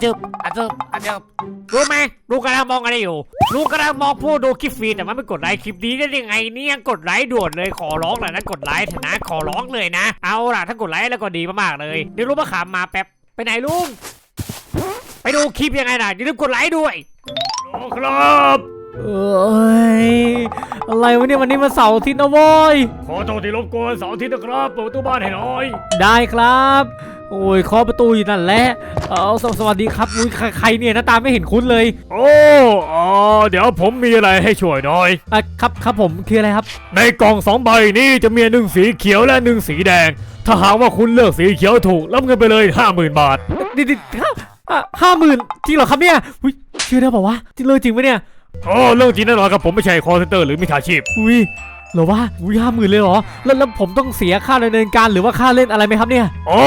เจิบอาเจิบอาเจิบรู้ไหมลุงกำลังมองอะไรอยู่ลุงกำลังมองผู้ดูคลิปฟรีแต่ว่าไม่กดไลค์คลิปนี้ได้ยังไงเนี่ยกดไลค์ด่วนเลยขอร้องหน่อยนะกดไลค์เถอะนะขอร้องเลยนะ เอาล่ะถ้ากดไลค์แล้วก็ดีมากๆเลยเดี๋ยวลุงมาขามมาแป๊บไปไหนลุงไปดูคลิปยังไงนะอย่าลืมกดไลค์ด้วยลุงครับเอ้ยอะไรวะเนี่ยวันนี้มาเสาร์อาทิตย์นะโว้ยขอโทษที่รบกวนเสาร์อาทิตย์นะครับเปิดประตูบ้านให้หน่อย ได้ครับ โอ้ยเคาะประตูอยู่นั่นแหละเอาสวสวัสดีครับอุ้ยใครใครเนี่ยหน้าตาไม่เห็นคุ้นเลย โอ้อ๋อเดี๋ยวผมมีอะไรให้ช่วยหน่อยอะครับครับผมคืออะไรครับ ในกล่องสองใบนี้จะมีหนึ่งสีเขียวและหนึ่งสีแดง ถ้าหากว่าคุณเลือกสีเขียวถูกรับเงินไปเลยห้าหมื่นบาทดิดิห้าหมื่นจริงเหรอครับเนี่ยอุ้ยเชื่อได้เปล่าวะจริงเลยจริงปะเนี่ยโอ้เรื่องจริงแน่นอนครับผมไม่ใช่คอร์เซนเตอร์หรือมิจฉาชีพอุ้ยเหรอวะอุ้ยห้าหมื่นเลยเหรอ แล้วแล้วผมต้องเสียค่าดำเนินการหรือว่าค่าเล่นอะไรไหมครับเนี่ย โอ้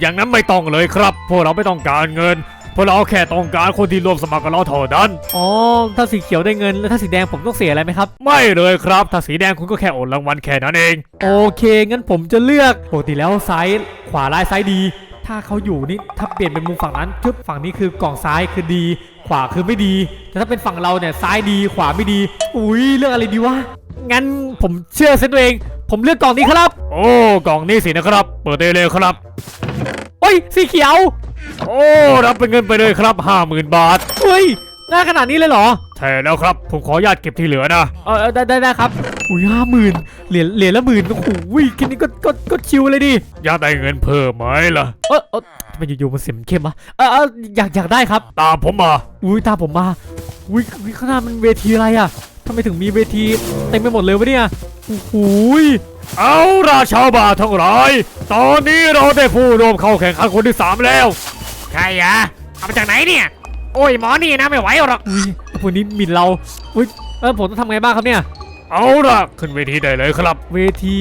อย่างนั้นไม่ต้องเลยครับ พวกเราไม่ต้องการเงิน พวกเราแค่ต้องการคนที่ร่วมสมัครกับเราเท่านั้น อ๋อ ถ้าสีเขียวได้เงิน แล้วถ้าสีแดงผมต้องเสียอะไรไหมครับ ไม่เลยครับ ถ้าสีแดงคุณก็แค่โอนรางวัลแค่นั้นเอง โอเค งั้นผมจะเลือก ปกติแล้วซ้ายขวาร้ายซ้ายดี ถ้าเขาอยู่นี่ ถ้าเปลี่ยนเป็นมุมฝั่งนั้นทึบฝั่งนี้คือกล่องซ้ายคือดี ขวาคือไม่ดี แต่ถ้าเป็นฝั่งเราเนี่ยซ้ายดีขวาไม่ดี อุ้ยเลือกอะไรดีวะ งั้นผมเชื่อเซนตัวเอง ผมเลือกกล่องนี้ครับ โอ้กล่องนี้สินะครับ เปิดได้เลยครับเฮ้ยสีเขียว โอ้รับเป็นเงินไปเลยครับห้าหมื่นบาทเฮ้ยง่ายขนาดนี้เลยเหรอ ใช่แล้วครับ ผมขออนุญาตเก็บที่เหลือนะ เออได้ได้ได้ครับ อุ้ยห้าหมื่นเหรียญเหรียญละหมื่นโอ้โหแค่นี้ก็ก็ก็ชิวเลยดิ อยากได้เงินเพิ่มไหมล่ะ เออเออทำไมอยู่ๆมันเสียงเข้มวะเออเอออยากอยากได้ครับ ตามผมมา อุ้ยตามผมมา อุ้ยอุ๊ยข้างหน้ามันเวทีอะไรอะ ทำไมถึงมีเวทีเต็มไปหมดเลยวะเนี่ยโอ้โหยเอาราชาวบาททั้งหลายตอนนี้เราได้ผู้ร่วมเข้าแข่งขันคนที่สามแล้ว ใครอะเอามาจากไหนเนี่ย โอ้ยหมอนี่นะไม่ไหวหรอกอุ้ยพวกนี้หมิ่นเราอุ้ยเออผมต้องทำไงบ้างครับเนี่ย เอาล่ะขึ้นเวทีได้เลยครับ เวที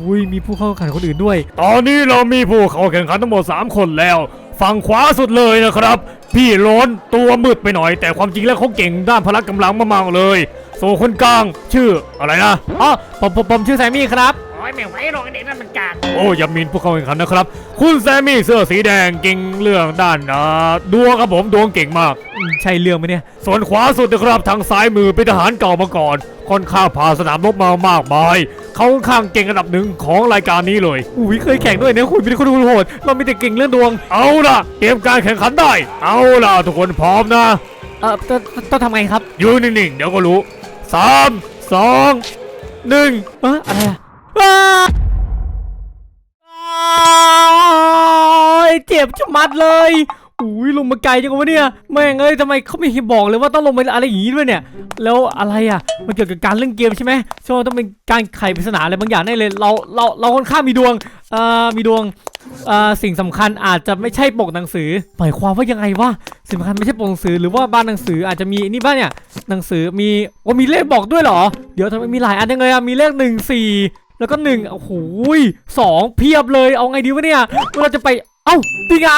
อุ้ยมีผู้เข้าแข่งขันคนอื่นด้วย ตอนนี้เรามีผู้เข้าแข่งขันทั้งหมด 3 คนแล้ว ฝั่งขวาสุดเลยนะครับ พี่โล้นตัวมืดไปหน่อย แต่ความจริงแล้วเขาเก่งด้านพละกำลังมากๆเลย ส่วนคนกลางชื่ออะไรนะอ๋อผมผมผมชื่อแซมมี่ครับโอ้ยไม่ไหวหรอกเด็กนั่นมันกากโอ้ยามินผู้เข้าแข่งขันนะครับ คุณแซมมี่เสื้อสีแดงเก่งเรื่องด้านอ่าดวงครับผมดวงเก่งมากอืมใช่เรื่องไหมเนี่ยส่วนขวาสุดนะครับทางซ้ายมือเป็นทหารเก่ามาก่อน ค่อนข้างผ่านสนามรบมามากมาย เขาค่อนข้างเก่งอันดับหนึ่งของรายการนี้เลยอุ้ยเคยแข่งด้วยเนี่ยคุณเป็นคนโหดเรามีแต่เก่งเรื่องดวง เอาล่ะเตรียมการแข่งขันได้ เอาล่ะทุกคนพร้อมนะ เออต้องต้องทำไงครับยืนนิ่งๆเดี๋ยวก็รู้สามสองหนึ่งเอออะไรอะอ้าอ้ายเจ็บจะมัดเลย อุ้ยลงมาไกลจังวะเนี่ยแม่งเอ้ยทำไมเขาไม่บอกเลยว่าต้องลงไปอะไรอย่างนี้ด้วยเนี่ย แล้วอะไรอะมันเกี่ยวกับการเล่นเกมใช่ไหมใช่ว่าต้องเป็นการไขปริศนาอะไรบางอย่างแน่เลยเราเราเราค่อนข้างมีดวงเอ่อมีดวงเอ่อสิ่งสำคัญอาจจะไม่ใช่ปกหนังสือหมายความว่ายังไงวะสิ่งสำคัญไม่ใช่ปกหนังสือหรือว่าบ้านหนังสืออาจจะมีนี่บ้านเนี่ยหนังสือมีโอ้มีเลขบอกด้วยเหรอ เดี๋ยวทำไมมีหลายอันยังไงอะมีเลขหนึ่งสี่แล้วก็หนึ่งโอ้โหยสองเพียบเลยเอาไงดีวะเนี่ยเราจะไปเอ้าดีไง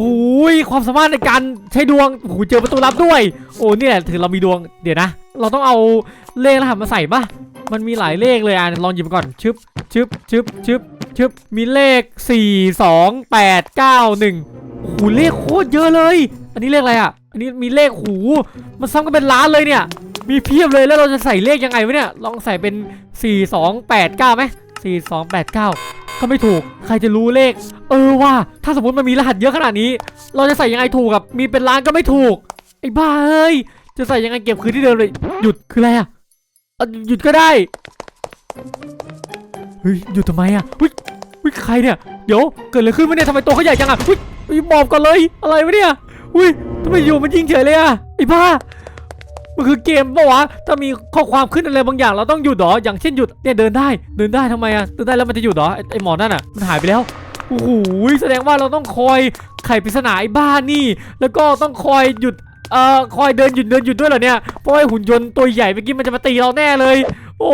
โอ้ยความสามารถในการใช้ดวงโอ้โหเจอประตูลับด้วย โอ้เนี่ยถือเรามีดวงเดี๋ยวนะ เราต้องเอาเลขรหัสมาใส่ปะมันมีหลายเลขเลยอะลองหยิบก่อนชึบชึบชึบชึบชึบมีเลข 4 2 8 9 1โอ้โหเลขโคตรเยอะเลย อันนี้เลขอะไรอะ อันนี้มีเลขหูมันซ้ำกันเป็นล้านเลยเนี่ย มีเพียบเลยแล้วเราจะใส่เลขยังไงวะเนี่ยลองใส่เป็น 4 2 8 9ไหม4 2 8 9 ก็ไม่ถูกใครจะรู้เลข เออว่า ถ้าสมมติมันมีรหัสเยอะขนาดนี้ เราจะใส่ยังไงถูกกับมีเป็นล้านก็ไม่ถูก ไอ้บ้าเอ้ยจะใส่ยังไงเก็บคืนที่เดิมเลยหยุดคืออะไรอะหยุดก็ได้เฮ้ยหยุดทำไมอะเฮ้ยเฮ้ยใครเนี่ยเดี๋ยวเกิดอะไรขึ้นวะเนี่ยทำไมตัวเขาใหญ่จังอะเฮ้ยเฮ้ยหมอบก่อนเลยอะไรวะเนี่ยเฮ้ยทำไมอยู่มันยิงเฉยเลยอะไอ้บ้า มันคือเกมปะวะถ้ามีข้อความขึ้นอะไรบางอย่างเราต้องหยุดหรออย่างเช่นหยุดเนี่ยเดินได้เดินได้ทำไมอะเดินได้แล้วมันจะหยุดหรอไอหมอนั่นอะมันหายไปแล้วโอ้โหแสดงว่าเราต้องคอยไขปริศนาไอ้บ้านนี่ แล้วก็ต้องคอยหยุดเอ่อคอยเดินหยุดเดินหยุดด้วยเหรอเนี่ยเพราะไอ้หุ่นยนต์ตัวใหญ่เมื่อกี้มันจะมาตีเราแน่เลย โอ้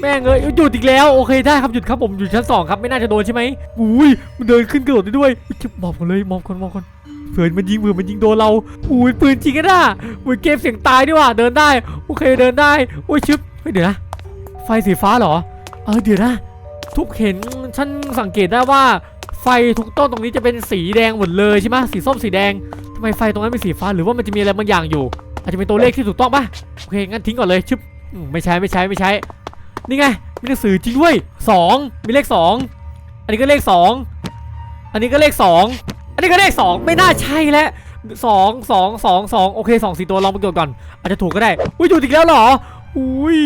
แม่งเอ้ยหยุดอีกแล้วโอเคได้ครับหยุดครับผมอยู่ชั้นสองครับไม่น่าจะโดนใช่ไหมอุ้ยมันเดินขึ้นกระโดดได้ด้วยอุ๊ยมอบกันเลยมอบกันมอบกันเผื่อมันยิงเผื่อมันยิงโดนเราอุ้ยปืนจริงกันนะอุ้ยเกมเสียงตายด้วยว่ะเดินได้โอเคเดินได้โอ้ยชึบเฮ้ยเดี๋ยวนะไฟสีฟ้าเหรอเออเดี๋ยวนะทุกเห็นฉันสังเกตได้ว่าไฟทุกต้นตรงนี้จะเป็นสีแดงหมดเลยใช่ไหมสีส้มสีแดงทำไมไฟตรงนั้นเป็นสีฟ้าหรือว่ามันจะมีอะไรบางอย่างอยู่ อาจจะเป็นตัวเลขที่ถูกต้องปะโอเคงั้นทิ้งก่อนเลยชึบไม่ใช้ไม่ใช้ไม่ใช้ นี่ไง มีหนังสือจริงด้วยสองมีเลขสองอันนี้ก็เลขสองอันนี้ก็เลขสองอันนี้ก็เลขสองไม่น่าใช่แล้วสองสองสองสองโอเคสองสี่ตัวลองไปกดก่อน อาจจะถูกก็ได้ อุ้ยหยุดอีกแล้วเหรอ อุ้ย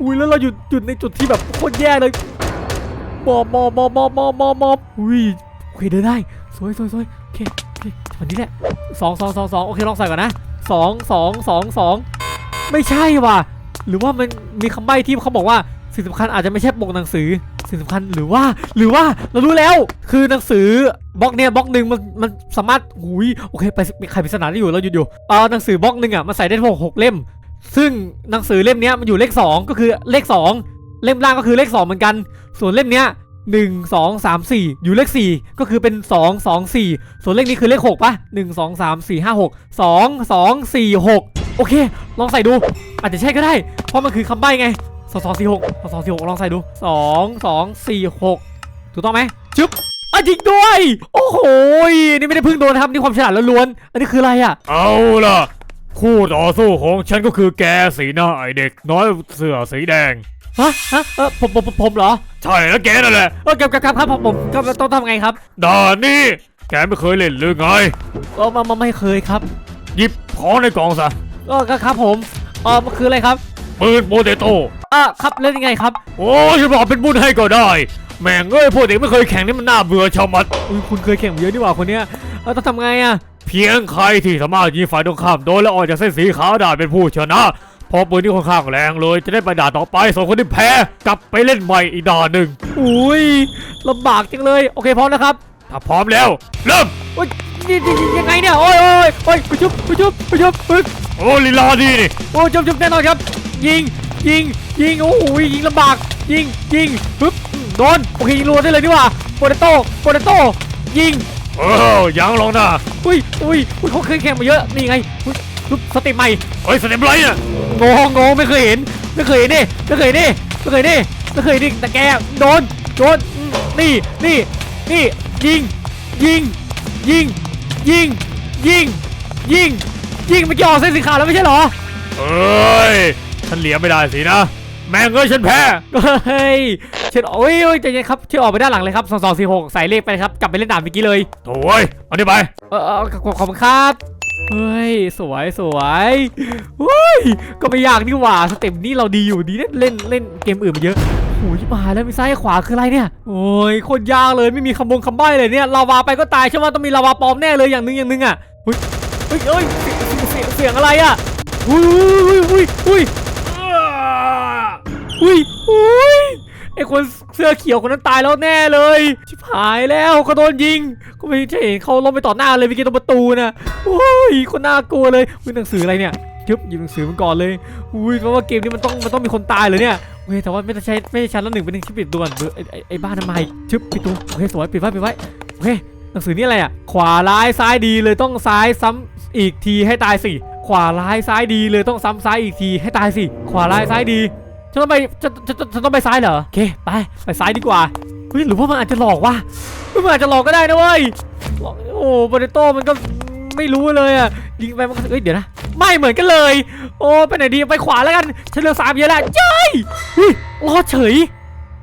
อุ้ยแล้วเราหยุดหยุดในจุดที่แบบโคตรแย่เลยมอบมอบมอบมอบมอบมอบมอบอุ้ยโอเคเดินได้สวยสวยสวยโอเคโอเควันนี้แหละสองสองสองสองโอเคลองใส่ก่อนนะสองสองสองสองไม่ใช่ว่ะหรือว่ามันมีคำใบ้ที่เขาบอกว่า สิ่งสำคัญอาจจะไม่ใช่ปกหนังสือ สิ่งสำคัญหรือว่า หรือว่าเรารู้แล้ว คือหนังสือบล็อกเนี่ยบล็อกหนึ่งมันมันสามารถหุยโอเคไปมีใครปริศนาที่อยู่เราหยุดอยู่เออหนังสือบล็อกหนึ่งอะมันใส่ได้ทั้งหกเล่ม ซึ่งหนังสือเล่มเนี้ยมันอยู่เลขสองก็คือเลขสองเล่มล่างก็คือเลขสองเหมือนกัน ส่วนเล่มเนี้ยหนึ่งสองสามสี่อยู่เลขสี่ก็คือเป็นสองสองสี่ส่วนเลขนี้คือเลขหกปะหนึ่งสองสามสี่ห้าหกสองสองสี่หกโอเค ลองใส่ดู อาจจะใช่ก็ได้ เพราะมันคือคำใบ้ไง สองสองสี่หกสองสองสี่หกลองใส่ดูสองสองสี่หกถูกต้องไหมชึบอะจริงด้วย โอ้โหยนี่ไม่ได้เพิ่งโดนนะครับนี่ความฉลาดล้วนๆอันนี้คืออะไรอะ เอาล่ะ คู่ต่อสู้ของฉันก็คือแกสีหน้าไอเด็กน้อยเสื้อสีแดงฮะฮะเออผมผมผมผมเหรอใช่แล้วแกนั่นแหละเออครับครับครับครับผมผมก็ต้องทำไงครับด่านนี้แกไม่เคยเล่นหรือไงเออมามาไม่เคยครับ หยิบของในกล่องซะเออครับครับผมเออมันคืออะไรครับ ปืนโปเตโต้เออครับเล่นยังไงครับ โอ้ยฉันบอกเป็นบุญให้ก็ได้ แม่งเอ้ยพวกเด็กไม่เคยแข่งนี่มันน่าเบื่อชะมัดอุ้ยคุณเคยแข่งมาเยอะดีกว่าคนเนี้ยเออต้องทำไงอะ เพียงใครที่สามารถยิงฝ่ายตรงข้ามโดนแล้วออกจากเส้นสีขาวได้เป็นผู้ชนะเพอปืนที่ค่อนข้างแรงเลย จะได้ไปด่านต่อไปส่วนคนที่แพ้กลับไปเล่นใหม่อีกด่านหนึ่งอุ้ยลำบากจังเลย โอเคพร้อมนะครับถ้าพร้อมแล้ว เริ่ม โอ้ยนี่นี่นี่ยังไงเนี่ย โอ้ยโอ้ยโอ้ยไปชุบไปชุบไปชุบปึ๊ก โอ้ลีลาดีนี่โอ้ยชุบชุบแน่นอนครับ ยิงยิงยิงโอ้โหยิงลำบาก ยิงยิงปึ๊บโดนโอเคยิงรัวได้เลยดีกว่าโปเตโต้โปเตโต้ยิงเออยังลองนะอุ้ยอุ้ยอุ้ยเขาเคยแข่งมาเยอะนี่ไงอุ้ยปึ๊บสเต็ปใหม่เฮ้ยสเต็ปไรเนี่ยงงงงไม่เคยเห็นไม่เคยเห็นนี่ไม่เคยเห็นนี่ไม่เคยเห็นนี่ไม่เคยเห็นนี่แต่แกโดนโดนอืมนี่นี่นี่ยิงยิงยิงยิงยิงยิง ยิงเมื่อกี้ออกเส้นสีขาวแล้วไม่ใช่เหรอ เอ้ยฉันเหลียไม่ได้สินะ แม่งเอ้ยฉันแพ้เฮ้ยเชิญโอ้ยโอ้ยใจเย็นครับเชิญออกไปด้านหลังเลยครับสองสองสี่หกใส่เลขไปครับ กลับไปเล่นด่านเมื่อกี้เลย โถ่ยเอาดิไป เออเออขอบขอบคุณครับ เฮ้ย สวยสวยเฮ้ย ก็ไม่ยากนี่หว่า สเต็ปนี้เราดีอยู่ดีเล่นเล่นเล่นเกมอื่นมาเยอะโอ้ยมาแล้วมีซ้ายขวาคืออะไรเนี่ย โอ้ยโคตรยากเลยไม่มีคำบงคำใบ้เลยเนี่ยลาวาไปก็ตายใช่ไหมต้องมีลาวาปลอมแน่เลยอย่างหนึงอย่างหนึงอะเฮ้ยเฮ้ยเฮ้ย เสียงเสียงอะไรอะอุ้ยอุ้ยอุ้ยอุ้ยอุ้ยไอคนเสื้อเขียวคนนั้นตายแล้วแน่เลย ชิบหายแล้วเขาโดนยิง ก็ไม่ใช่เห็นเขาล้มไปต่อหน้าเลยเมื่กี้ตรงประตูนะโอ้ยคนน่ากลัวเลยอุ้ยหนังสืออะไรเนี่ยยึบหยิบหนังสือมันก่อนเลย อุ้ยเพราะว่าเกมนี้มันต้องมันต้องมีคนตายเลยเนี่ยโอเคแต่ว่าไม่ใช้ไม่ใช่ชั้นละหนึ่งเป็นหนึ่งที่ปิดด่วนไอไอไอบ้านทำไมชึบปิดตัวโอเคสวยปิดไว้ปิดไว้โอเคหนังสือนี่อะไรอะขวาร้ายซ้ายดีเลยต้องซ้ายซ้ำ อีกทีให้ตายสิ ขวาร้ายซ้ายดีเลยต้องซ้ำซ้ายอีกทีให้ตายสิ ขวาร้ายซ้ายดีฉันต้องไปจะจะจะจะต้องไปซ้ายเหรอโอเคไปไปซ้ายดีกว่าเฮ้ยหรือว่ามันอาจจะหลอกวะมันอาจจะหลอกก็ได้นะเว้ยหลอกโอ้โปเตโต้มันก็ไม่รู้เลยอะยิงไปมันก็เอ้ยเดี๋ยวนะไม่เหมือนกันเลย โอ้ไปไหนดีไปขวาแล้วกันฉันเลือกสามเยอะแล้วเจ้ยเฮ้ยรอดเฉย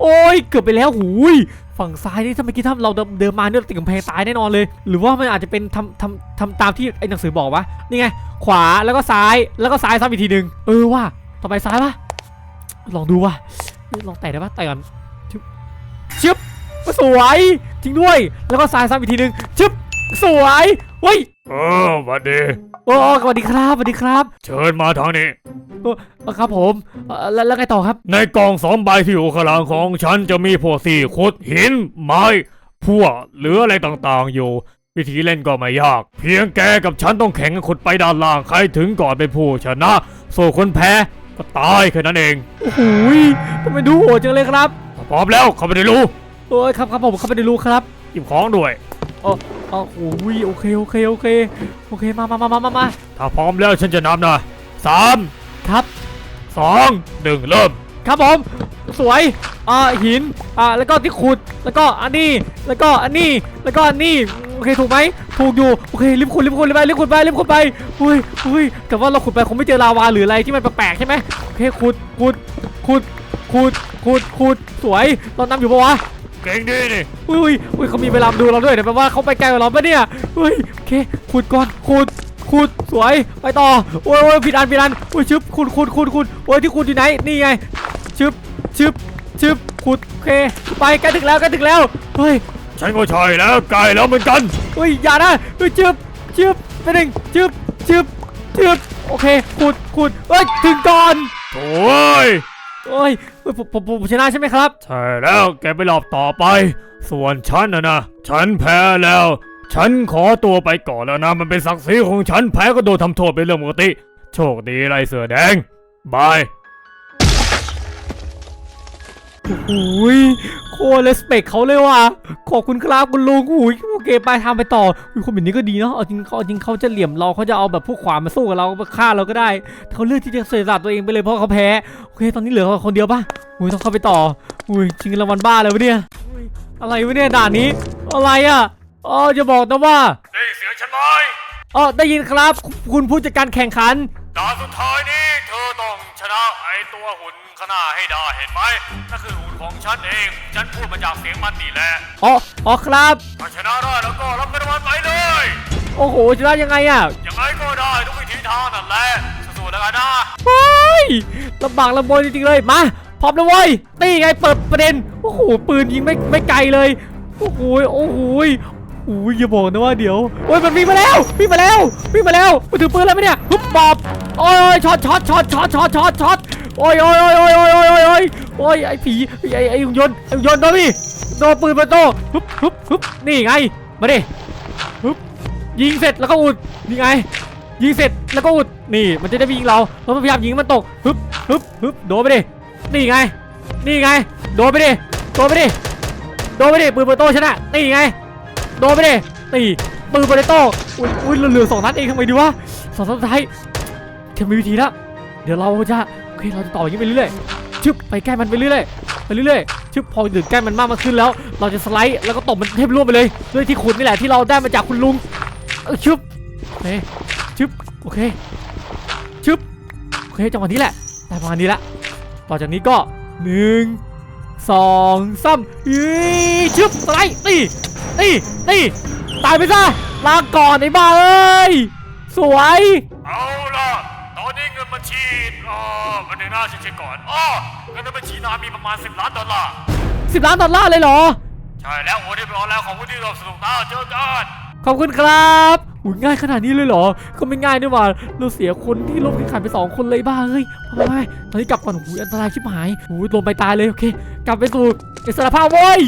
โอ้ยเกือบไปแล้วหูย ฝั่งซ้ายนี่ถ้าเมื่อกี้ถ้าเราเดินมาเนี่ยติดกำแพงตายแน่นอนเลย หรือว่ามันอาจจะเป็นทำทำทำตามที่ไอ้หนังสือบอกวะนี่ไง ขวาแล้วก็ซ้ายแล้วก็ซ้ายซ้ำอีกทีหนึ่งเออว่าต่อไปซ้ายปะลองดูว่ะลองแตะได้ปะแตะก่อนชึบชึบสวยจริงด้วย แล้วก็ซ้ายซ้ำอีกทีหนึ่งชึบ สวยเฮ้ยเออหวัดดีโอ้สวัสดีครับสวัสดีครับเชิญมาทางนี้เออครับผมเอ่อแล้วแล้วไงต่อครับ ในกล่องสองใบที่อยู่ข้างหลังของฉันจะมีพวกสี่ขุดหินไม้พวกหรืออะไรต่างๆอยู่ วิธีเล่นก็ไม่ยาก เพียงแกกับฉันต้องแข่งกันขุดไปด้านล่างใครถึงก่อนเป็นผู้ชนะ ส่วนคนแพ้ก็ตายแค่นั้นเองโอ้โหยทำไมดูโหดจังเลยครับถ้าพร้อมแล้วเข้าไปในรูโอ้ยครับครับผมเข้าไปในรูครับหยิบของด้วย อ๋ออ๋อโอ้ยโอเคโอเคโอเคโอเคมามามามามามาถ้าพร้อมแล้วฉันจะนับนะสามครับสองหนึ่งเริ่ม ครับผม สวยอ่าหินอ่าแล้วก็ที่ขุดแล้วก็อันนี้แล้วก็อันนี้แล้วก็อันนี้โอเคถูกไหมถูกอยู่โอเครีบขุดรีบขุดรีบไปรีบขุดไปรีบขุดไปอุ้ยอุ้ยแต่ว่าเราขุดไปคงไม่เจอลาวาหรืออะไรที่มันแปลกๆใช่ไหมโอเคขุดขุดขุดขุดขุดขุดสวยเรานำอยู่ปะวะ เก่งดีนี่อุ้ยอุ้ยอุ้ยเขามีเวลามาดูเราด้วยเดี๋ยวแปลว่าเขาไปไกลกว่าเราปะเนี่ยอุ้ยโอเคขุดก่อนขุดขุดสวยไปต่อโอ้ยโอ้ยผิดอันผิดอันอุ้ยชึบขุดขุดขุดขุดโอ้ยที่ขุดอยู่ไหนนี่ไงชึบชึบชึบขุดโอเคไปใกล้ถึงแล้วใกล้ถึงแล้วเฮ้ยฉันก็ใช่แล้วไกลแล้วเหมือนกันเฮ้ยอย่านะเฮ้ยชึบชึบไปหนึ่งชึบชึบชึบโอเคขุดขุดเฮ้ยถึงก่อนโอ้ย โอ้ยเฮ้ยผมผมผมชนะใช่ไหมครับ ใช่แล้วแกไปหลอบต่อไป ส่วนฉันนะนะ ฉันแพ้แล้ว ฉันขอตัวไปก่อนแล้วนะ มันเป็นศักดิ์ศรีของฉันแพ้ก็โดนทำโทษเป็นเรื่องปกติ โชคดีไรเสือแดง บาย โอ้ยโคตรเลสเปคเขาเลยว่ะ ขอบคุณครับคุณลุงโอ้ยโอเคไปทำไปต่ออุ้ยคนแบบนี้ก็ดีเนาะ เอาจริงเขาเอาจริงเขาจะเหลี่ยมเราเขาจะเอาแบบพวกขวานมาสู้กับเรามาฆ่าเราก็ได้แต่เขาเลือกที่จะเสียสละตัวเองไปเลยเพราะเขาแพ้ โอเค ตอนนี้เหลือเขาคนเดียวป่ะอุ้ยต้องเข้าไปต่ออุ้ยชิงรางวัลบ้าเลยวะเนี่ยอุ้ยอะไรวะเนี่ยด่านนี้ อะไรอะ อ๋อจะบอกนะว่า ได้เสียงฉันไหมอ๋อได้ยินครับ คุณผู้จัดการแข่งขันตอนสุดท้ายนี้เธอ ต้องชนะไอตัวหุ่นข้างหน้าให้ได้เห็นไหมนั่นคือหุ่นของฉันเอง ฉันพูดมาจากเสียงมันนี่แหละอ๋ออ๋อครับ ถ้าชนะได้แล้วก็รับเงินรางวัลไปเลย โอ้โหจะได้ยังไงอะยังไงก็ได้ทุกวิธีทางนั่นแหละสู้ๆแล้วกันนะเฮ้ยลำบากลำบนจริงๆเลยมาพร้อมแล้วเว้ยนี่ไงเปิดประเด็นโอ้โหปืนยิงไม่ไม่ไกลเลยโอ้โหโอ้โหโอ้ยอย่าบอกนะว่าเดี๋ยวโอ้ยมันวิ่งมาแล้ววิ่งมาแล้ววิ่งมาแล้วมันถือปืนแล้วไหมเนี่ยฮึบบอบโอ้ยช็อตช็อตช็อตช็อตช็อตช็อตช็อต โอ้ยโอ้ยโอ้ยโอ้ยโอ้ยโอ้ยโอ้ยโอ้ยโอ้ยไอ้ผีไอ้ไอ้หุ่นยนต์ไอ้หุ่นยนต์โดนพี่โดนปืนมาโตฮึบฮึบฮึบนี่ไงมาดิฮึบยิงเสร็จแล้วก็อุดนี่ไง ยิงเสร็จแล้วก็อุดนี่มันจะได้ม่ยิงเราเราพยายามยิงมันตกฮึบฮึบฮึบโดนไปดินี่ไง นี่ไงโดนไปดิโดนไปดิโดนไปดิปืนเปโต้ชนะนี่ไงโดนไปดินี่ปืนเปโต้อุ้ยอุ้ยเหลือสองนัดเองทำไมดีวะสองนัดสุดท้ายเทมีวิธีแล้วเดี๋ยวเราจะ เคเราจะต่ออย่างนี้ไปเรื่อยๆชึบไปใกล้มันไปเรื่อยๆไปเรื่อยๆชึบพอถึงใกล้มันมากมากขึ้นแล้ว เราจะสไลด์แล้วก็ตบมันเทพร่วมไปเลยด้วยที่ขุดนี่แหละที่เราได้มาจากคุณลุงเออชึบโอเคชึบโอเคชึบโอเคจังหวะนี้แหละได้ประมาณนี้ละต่อจากนี้ก็หนึ่งสองสามยีชึบสไลด์ตีตีตีตายไปซะลาก่อนไอ้บ้าเอ้ยสวย เอาล่ะ ตอนนี้เงินบัญชี อ๋อมันถึงหน้าฉันเช็คก่อนอ๋อเงินในบัญชีนามีประมาณ 10 ล้านดอลลาร์ สิบล้านดอลลาร์เลยเหรอ ใช่แล้วโอ้ได้ไปออนแล้วของผู้ที่ร่วมสนุกนะเจอกันขอบคุณครับอุ้ยง่ายขนาดนี้เลยเหรอ ก็ไม่ง่ายด้วยว่าเราเสียคนที่ลบแข่งขันไปสองคนเลยบ้าเฮ้ยไปไปตอนนี้กลับก่อนหูยอันตรายชิบหายหูยลงไปตายเลยโอเค กลับไปสู่อิสรภาพเว้ย